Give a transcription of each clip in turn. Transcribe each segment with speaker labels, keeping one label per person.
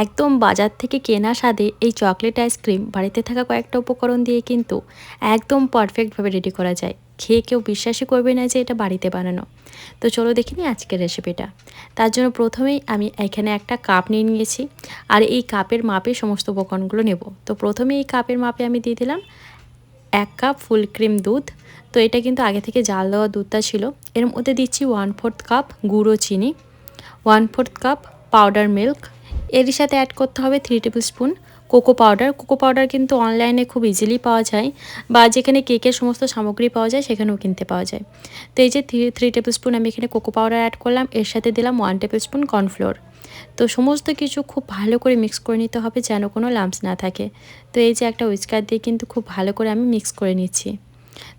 Speaker 1: একদম বাজার থেকে কেনা স্বাদে এই চকলেট আইসক্রিম বাড়িতে থাকা কয়েকটা উপকরণ দিয়ে কিন্তু একদম পারফেক্টভাবে রেডি করা যায়। খেয়ে কেউ বিশ্বাসই করবে না যে এটা বাড়িতে বানানো। তো চলো দেখি নি আজকের রেসিপিটা। তার জন্য প্রথমেই আমি এখানে একটা কাপ নিয়ে নিয়েছি আর এই কাপের মাপে সমস্ত উপকরণগুলো নেব। তো প্রথমে এই কাপের মাপে আমি দিয়ে দিলাম এক কাপ ফুল ক্রিম দুধ। তো এটা কিন্তু আগে থেকে জাল দেওয়া দুধটা ছিল। এর মধ্যে দিচ্ছি ওয়ান ফোর্থ কাপ গুঁড়ো চিনি, one fourth cup powder milk এর সাথে অ্যাড করতে হবে three tablespoon cocoa powder cocoa powder কিন্তু অনলাইনে খুব ইজিলি পাওয়া যায় বা যেখানে কেকের সমস্ত সামগ্রী পাওয়া যায়, সেখানেও কিনতে পাওয়া যায়। তো এই যে থ্রি থ্রি টেবিল স্পুন আমি এখানে কোকো পাউডার অ্যাড করলাম, এর সাথে দিলাম ওয়ান টেবিল স্পুন কর্নফ্লোর তো সমস্ত কিছু খুব ভালো করে মিক্স করে নিতে হবে যেন কোনো লাম্পস না থাকে। তো এই যে একটা উইস্কার দিয়ে কিন্তু খুব ভালো করে আমি মিক্স করে নিচ্ছি।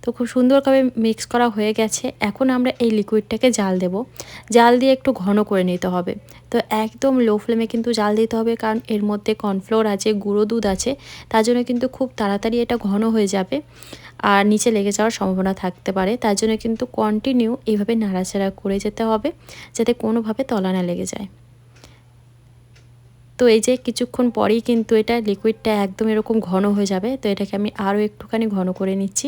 Speaker 1: তো খুব সুন্দরভাবে মিক্স করা হয়ে গেছে। এখন আমরা এই লিকুইডটাকে জাল দেব। জাল দিয়ে একটু ঘন করে নিতে হবে। তো একদম লো ফ্লেমে কিন্তু জাল দিতে হবে, কারণ এর মধ্যে কর্নফ্লোর আছে, গুঁড়ো দুধ আছে, তার জন্য কিন্তু খুব তাড়াতাড়ি এটা ঘন হয়ে যাবে আর নিচে লেগে যাওয়ার সম্ভাবনা থাকতে পারে। তার জন্য কিন্তু কন্টিনিউ এইভাবে নাড়াচাড়া করে যেতে হবে, যাতে কোনোভাবে তলা না লেগে যায়। তো এই যে কিছুক্ষণ পরেই কিন্তু এটা লিকুইডটা একদম এরকম ঘন হয়ে যাবে। তো এটাকে আমি আরও একটুখানি ঘন করে নিচ্ছি।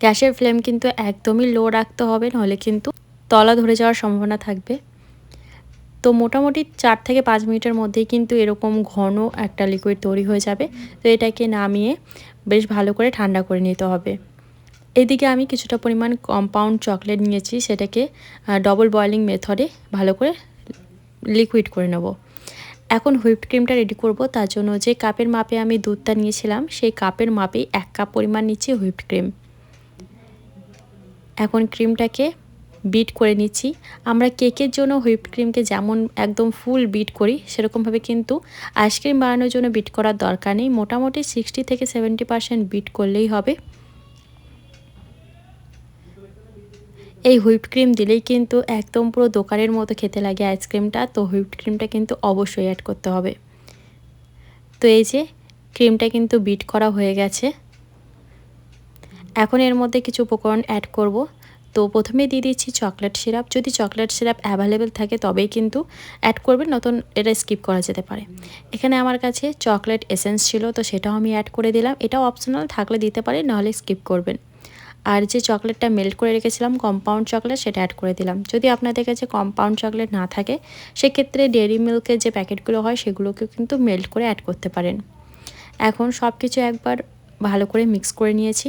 Speaker 1: গ্যাসের ফ্লেম কিন্তু একদমই লো রাখতে হবে, নাহলে কিন্তু তলা ধরে যাওয়ার সম্ভাবনা থাকবে। তো মোটামুটি চার থেকে পাঁচ মিনিটের মধ্যেই কিন্তু এরকম ঘন একটা লিকুইড তৈরি হয়ে যাবে। তো এটাকে নামিয়ে বেশ ভালো করে ঠান্ডা করে নিতে হবে। এদিকে আমি কিছুটা পরিমাণ কম্পাউন্ড চকলেট নিয়েছি, সেটাকে ডবল বয়লিং মেথডে ভালো করে লিকুইড করে নেব। এখন হুইপড ক্রিমটা রেডি করব, তার জন্য যে কাপের মাপে আমি দুধটা নিয়েছিলাম, সেই কাপের মাপেই এক কাপ পরিমাণ নিচ্ছি হুইপড ক্রিম এখন ক্রিমটাকে বিট করে নিচ্ছি। আমরা কেকের জন্য হুইপ ক্রিমকে যেমন একদম ফুল বিট করি, সেরকমভাবে কিন্তু আইসক্রিম বানানোর জন্য বিট করার দরকার নেই। মোটামুটি সিক্সটি থেকে সেভেন্টি পার্সেন্ট বিট করলেই হবে। এই হুইপ ক্রিম দিলেই কিন্তু একদম পুরো দোকানের মতো খেতে লাগে আইসক্রিমটা তো হুইপ ক্রিমটা কিন্তু অবশ্যই অ্যাড করতে হবে। তো এই যে ক্রিমটা কিন্তু বিট করা হয়ে গেছে। এখন এর মধ্যে কিছু উপকরণ অ্যাড করব। তো প্রথমে দিয়ে দিচ্ছি চকলেট সিরাপ যদি চকলেট সিরাপ অ্যাভেলেবেল থাকে, তবেই কিন্তু অ্যাড করবেন, নতুন এটা স্কিপ করা যেতে পারে। এখানে আমার কাছে চকলেট এসেন্স ছিল, তো সেটাও আমি অ্যাড করে দিলাম। এটাও অপশনাল থাকলে দিতে পারে নাহলে স্কিপ করবেন। আর যে চকলেটটা মেল্ট করে রেখেছিলাম কম্পাউন্ড চকলেট সেটা অ্যাড করে দিলাম। যদি আপনাদের কাছে কম্পাউন্ড চকলেট না থাকে, সেক্ষেত্রে ডেয়ারি মিল্কের যে প্যাকেটগুলো হয়, সেগুলোকেও কিন্তু মেল্ট করে অ্যাড করতে পারেন। এখন সব কিছু একবার ভালো করে মিক্স করে নিয়েছি।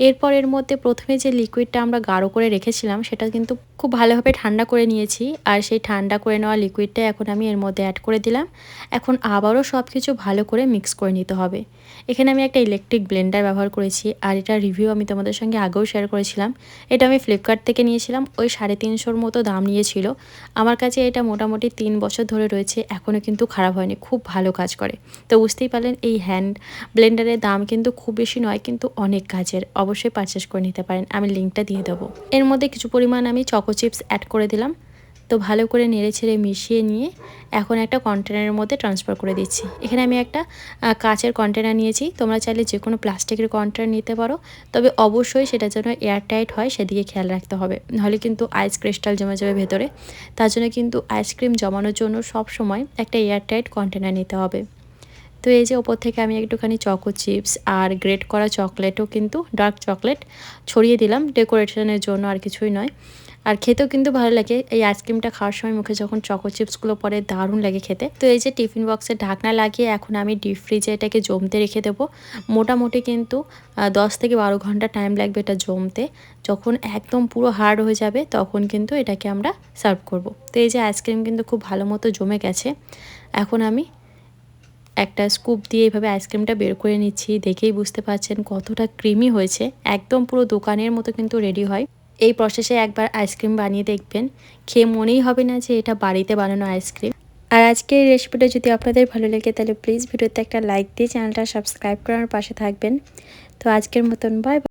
Speaker 1: এরপর এর মধ্যে প্রথমে যে লিকুইডটা আমরা গাঢ় করে রেখেছিলাম, সেটা কিন্তু খুব ভালোভাবে ঠান্ডা করে নিয়েছি। আর সেই ঠান্ডা করে নেওয়া লিকুইডটা এখন আমি এর মধ্যে অ্যাড করে দিলাম। এখন আবারও সব কিছু ভালো করে মিক্স করে নিতে হবে। এখানে আমি একটা ইলেকট্রিক ব্লেন্ডার ব্যবহার করেছি, আর এটা রিভিউ আমি তোমাদের সঙ্গে আগেও শেয়ার করেছিলাম। এটা আমি ফ্লিপকার্ট থেকে নিয়েছিলাম, ওই সাড়ে তিনশোর মতো দাম নিয়েছিল। আমার কাছে এটা মোটামুটি তিন বছর ধরে রয়েছে এখনও কিন্তু খারাপ হয়নি, খুব ভালো কাজ করে। তো বুঝতেই পারলেন, এই হ্যান্ড ব্লেন্ডারের দাম কিন্তু খুব বেশি নয়, কিন্তু অনেক কাজের। অবশ্যই পারচেস করে নিতে পারেন। আমি লিঙ্কটা দিয়ে দেবো। এর মধ্যে কিছু পরিমাণ আমি চকো চিপস অ্যাড করে দিলাম। তো ভালো করে নেড়ে ছেড়ে মিশিয়ে নিয়ে এখন একটা কন্টেনারের মধ্যে ট্রান্সফার করে দিচ্ছি। এখানে আমি একটা কাচের কন্টেনার নিয়েছি। তোমরা চাইলে যে কোনো প্লাস্টিকের কন্টেনার নিতে পারো। তবে অবশ্যই সেটা যেন এয়ারটাইট হয়, সেদিকে খেয়াল রাখতে হবে। নাহলে কিন্তু আইস ক্রিস্টাল জমে যাবে ভেতরে। তার জন্য কিন্তু আইসক্রিম জমানোর জন্য সব সময় একটা এয়ারটাইট কন্টেনার নিতে হবে। তো এই যে ওপর থেকে আমি একটুখানি চকো চিপস আর গ্রেট করা চকলেটও কিন্তু ডার্ক চকলেট ছড়িয়ে দিলাম। ডেকোরেশনের জন্য আর কিছুই নয়। আর খেতেও কিন্তু ভালো লাগে। এই আইসক্রিমটা খাওয়ার সময় মুখে যখন চকো চিপসগুলো পরে দারুণ লাগে খেতে। তো এই যে টিফিন বক্সের ঢাকনা লাগিয়ে এখন আমি ডিপ ফ্রিজে এটাকে জমতে রেখে দেবো। মোটামুটি কিন্তু দশ থেকে বারো ঘণ্টা টাইম লাগবে এটা জমতে। যখন একদম পুরো হার্ড হয়ে যাবে, তখন কিন্তু এটাকে আমরা সার্ভ করব। তো এই যে আইসক্রিম কিন্তু খুব ভালো মতো জমে গেছে। এখন আমি একটা স্কুপ দিয়ে এইভাবে আইসক্রিমটা বের করে নিচ্ছি, দেখেই বুঝতে পারছেন কতটা ক্রিমি হয়েছে। একদম পুরো দোকানের মতো কিন্তু রেডি হয়। এই প্রসেসে একবার আইসক্রিম বানিয়ে দেখবেন। খেয়ে মনেই হবে না যে এটা বাড়িতে বানানো আইসক্রিম আর আজকের রেসিপিটা যদি আপনাদের ভালো লাগে, তাহলে প্লিজ ভিডিওতে একটা লাইক দিয়ে চ্যানেলটা সাবস্ক্রাইব করার পাশে থাকবেন। তো আজকের মতন বাই